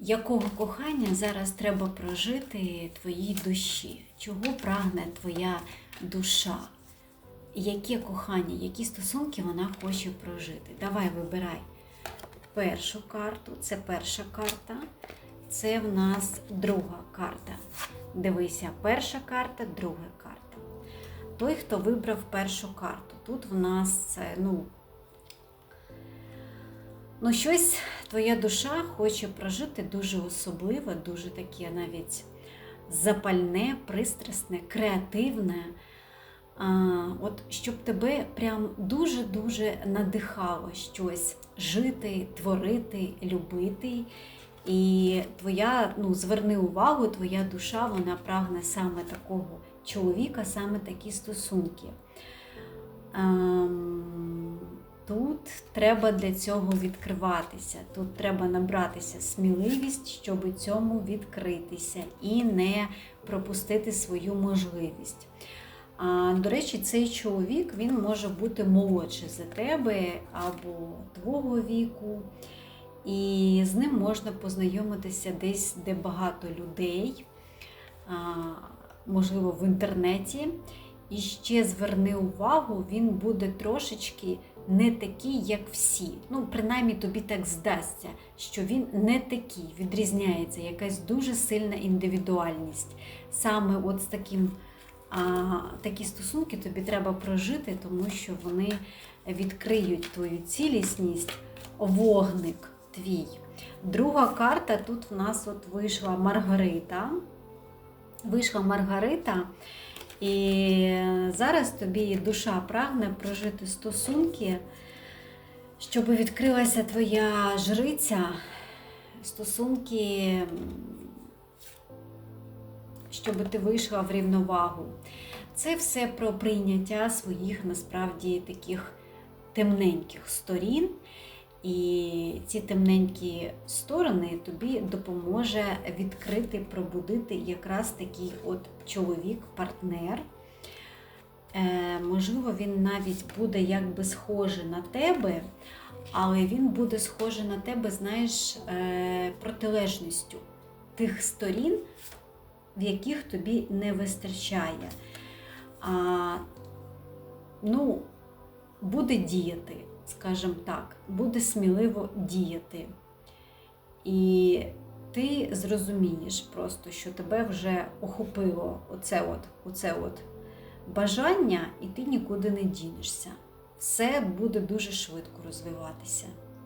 Якого кохання зараз треба прожити твоїй душі? Чого прагне твоя душа? Яке кохання, які стосунки вона хоче прожити? Давай вибирай першу карту, це перша карта, це в нас друга карта. Дивися, перша карта, друга карта. Той, хто вибрав першу карту. Тут в нас ну, ну щось твоя душа хоче прожити дуже особливе, дуже таке навіть запальне, пристрасне, креативне. А, от щоб тебе прям дуже-дуже надихало щось жити, творити, любити. І твоя, ну, зверни увагу, твоя душа, вона прагне саме такого чоловіка, саме такі стосунки. Ем, Тут треба для цього відкриватися. Тут треба набратися сміливість, щоб цьому відкритися і не пропустити свою можливість. А, До речі, цей чоловік він може бути молодший за тебе або твого віку, і з ним можна познайомитися десь, де багато людей, можливо, в інтернеті. І ще зверни увагу, він буде трошечки не такий, як всі. Ну, принаймні тобі так здасться, що він не такий, відрізняється якась дуже сильна індивідуальність. Саме от з таким а, такі стосунки тобі треба прожити, тому що вони відкриють твою цілісність, вогник твій. Друга карта тут в нас от вийшла Маргарита. Вийшла Маргарита, і зараз тобі душа прагне прожити стосунки, щоб відкрилася твоя жриця, стосунки щоб ти вийшла в рівновагу. Це все про прийняття своїх насправді таких темненьких сторін. І ці темненькі сторони тобі допоможе відкрити, пробудити якраз такий от чоловік-партнер. Е, можливо, він навіть буде якби схожий на тебе, але він буде схожий на тебе, знаєш, е, протилежністю тих сторін, в яких тобі не вистачає. А, ну, буде діяти, скажімо так, буде сміливо діяти. І ти зрозумієш просто, що тебе вже охопило оце от, оце от бажання, і ти нікуди не дінешся. Все буде дуже швидко розвиватися.